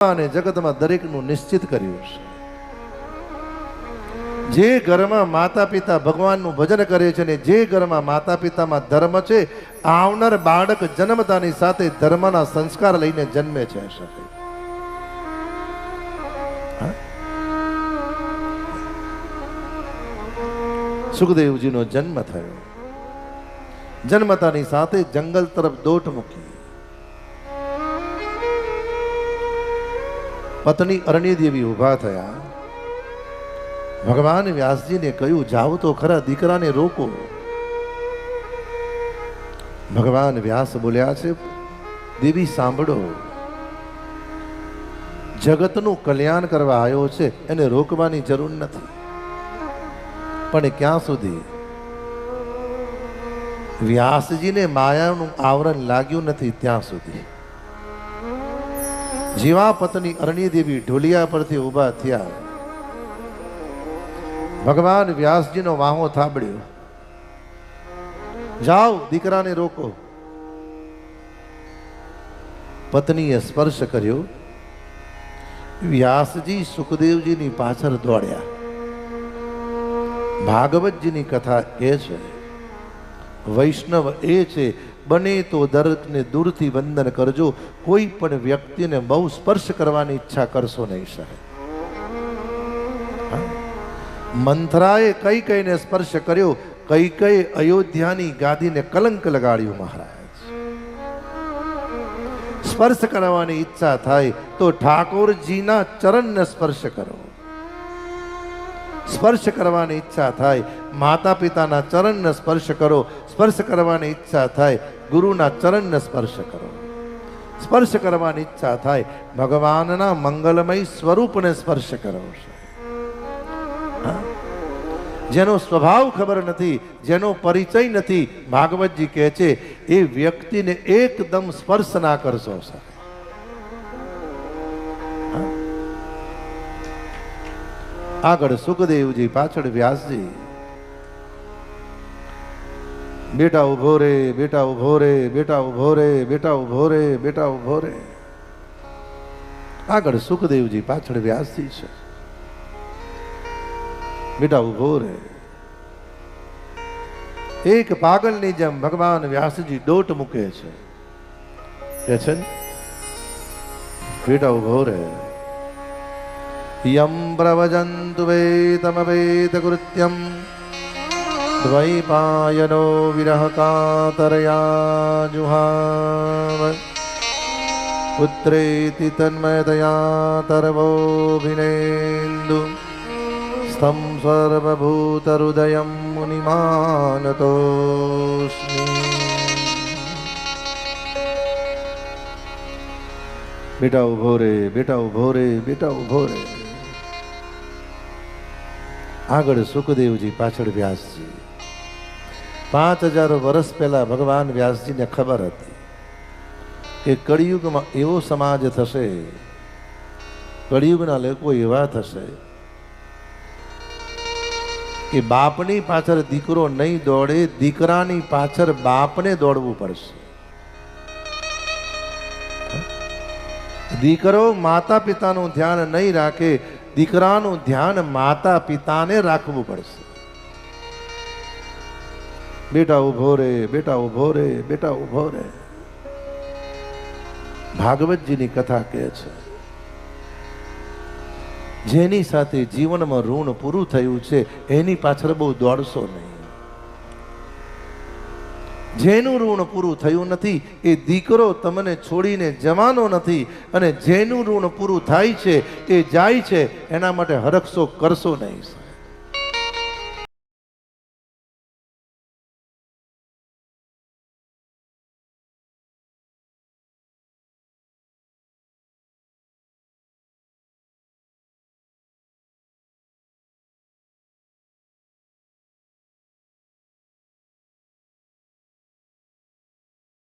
અને જગતમાં દરેકનું નિશ્ચિત કર્યું છે. જે ઘરમાં માતા પિતા ભગવાનનું ભજન કરે છે ને જે ઘરમાં માતા પિતામાં ધર્મ છે, આવનાર બાળક જન્મતાની સાથે ધર્મના સંસ્કાર લઈને જન્મે છે સુખદેવજીનો જન્મ થયો. જન્મતાની સાથે જંગલ તરફ દોટ મૂકી પત્ની અરણ્ય દેવી ઊભા થયા. ભગવાન વ્યાસજીને કહ્યું, જાઓ તો ખરા દીકરાને રોકો. ભગવાન વ્યાસ બોલ્યા છે, દેવી, સાંભળો. જગતનું કલ્યાણ કરવા આવ્યો છે, એને રોકવાની જરૂર નથી. પણ ક્યાં સુધી? વ્યાસજીને માયાનું આવરણ લાગ્યું નથી ત્યાં સુધી. જીવા પત્ની અરણ્ય દેવી ઢોલિયા પરથી ઊભા થયા. ભગવાન વ્યાસજીનો વાહો થાબડ્યો. જાઓ, દીકરાને રોકો. પત્નીએ સ્પર્શ કર્યો. વ્યાસજી સુખદેવજીની પાછળ દોડ્યા. ભાગવતજીની કથા એ છે, વૈષ્ણવ એ છે બને તો દર્દને દૂરથી વંદન કરજો. કોઈ પણ વ્યક્તિને બહુ સ્પર્શ કરવાની ઈચ્છા કરશો નહીં, સાહેબ? મંથરાએ કઈ કઈને સ્પર્શ કર્યો? કઈ કઈ અયોધ્યાની ગાદીને કલંક લગાડ્યું, મહારાજ. સ્પર્શ કરવાની ઈચ્છા થાય તો ઠાકોરજીના ચરણને સ્પર્શ કરો. સ્પર્શ કરવાની ઈચ્છા થાય માતા પિતાના ચરણને સ્પર્શ કરો. સ્પર્શ કરવાની ઈચ્છા થાય, ગુરુના ચરણને સ્પર્શ કરો. સ્પર્શ કરવાની ઈચ્છા થાય, ભગવાનના મંગલમય સ્વરૂપને સ્પર્શ કરો. હા? જેનો સ્વભાવ ખબર નથી, જેનો પરિચય નથી, ભાગવતજી કહે છે, એ વ્યક્તિને એકદમ સ્પર્શ ના કરશો આગળ સુખદેવજી, પાછળ વ્યાસજી. બેટા ઊભો રે, બેટા ઊભો રે, બેટા ઊભો રે, બેટા ઊભો રે, બેટા ઊભો રે. આગળ સુખદેવજી પાછળ વ્યાસજી છે. બેટા ઊભો રે. એક પાગલની જેમ ભગવાન વ્યાસજી દોટ મૂકે છે. કે છે? બેટા ઊભો રે. યમ પ્રવજંતુ વેતમવેદકૃત્યમ દ્વૈપાયનો વિરહકાતરયા જુહાવ પુત્રેતિ તન્મયતયા તરવોభిનેન્દુ સ્તં સર્વભૂતહૃદયં મુનિમાનતોસ્મિ બેટા ઊભો રે બેટા ઊભો રે બેટા ઊભો રે આગળ સુખદેવજી પાછળ વ્યાસજી. પાંચ હજાર વર્ષ પહેલા ભગવાન વ્યાસજીને ખબર હતી કે કળિયુગમાં એવો સમાજ થશે, કળિયુગના લોકો એવા થશે કે બાપની પાછળ દીકરો નહીં દોડે, દીકરાની પાછળ બાપને દોડવું પડશે. દીકરો માતા પિતાનું ધ્યાન નહીં રાખે, દીકરાનું ધ્યાન માતા પિતાને રાખવું પડશે. બેટા ઊભો રે, બેટા ઊભો રે, બેટા ઊભો રે. ભાગવતજીની કથા કહે છે, જેની સાથે જીવનમાં ઋણ પૂરું થયું છે, એની પાછળ બહુ દોડશો નહીં. જેનું ઋણ પૂરું થયું નથી, એ દીકરો તમને છોડીને જવાનો નથી, અને જેનું ઋણ પૂરું થાય છે, એ જાય છે, એના માટે હરખશો કરશો નહીં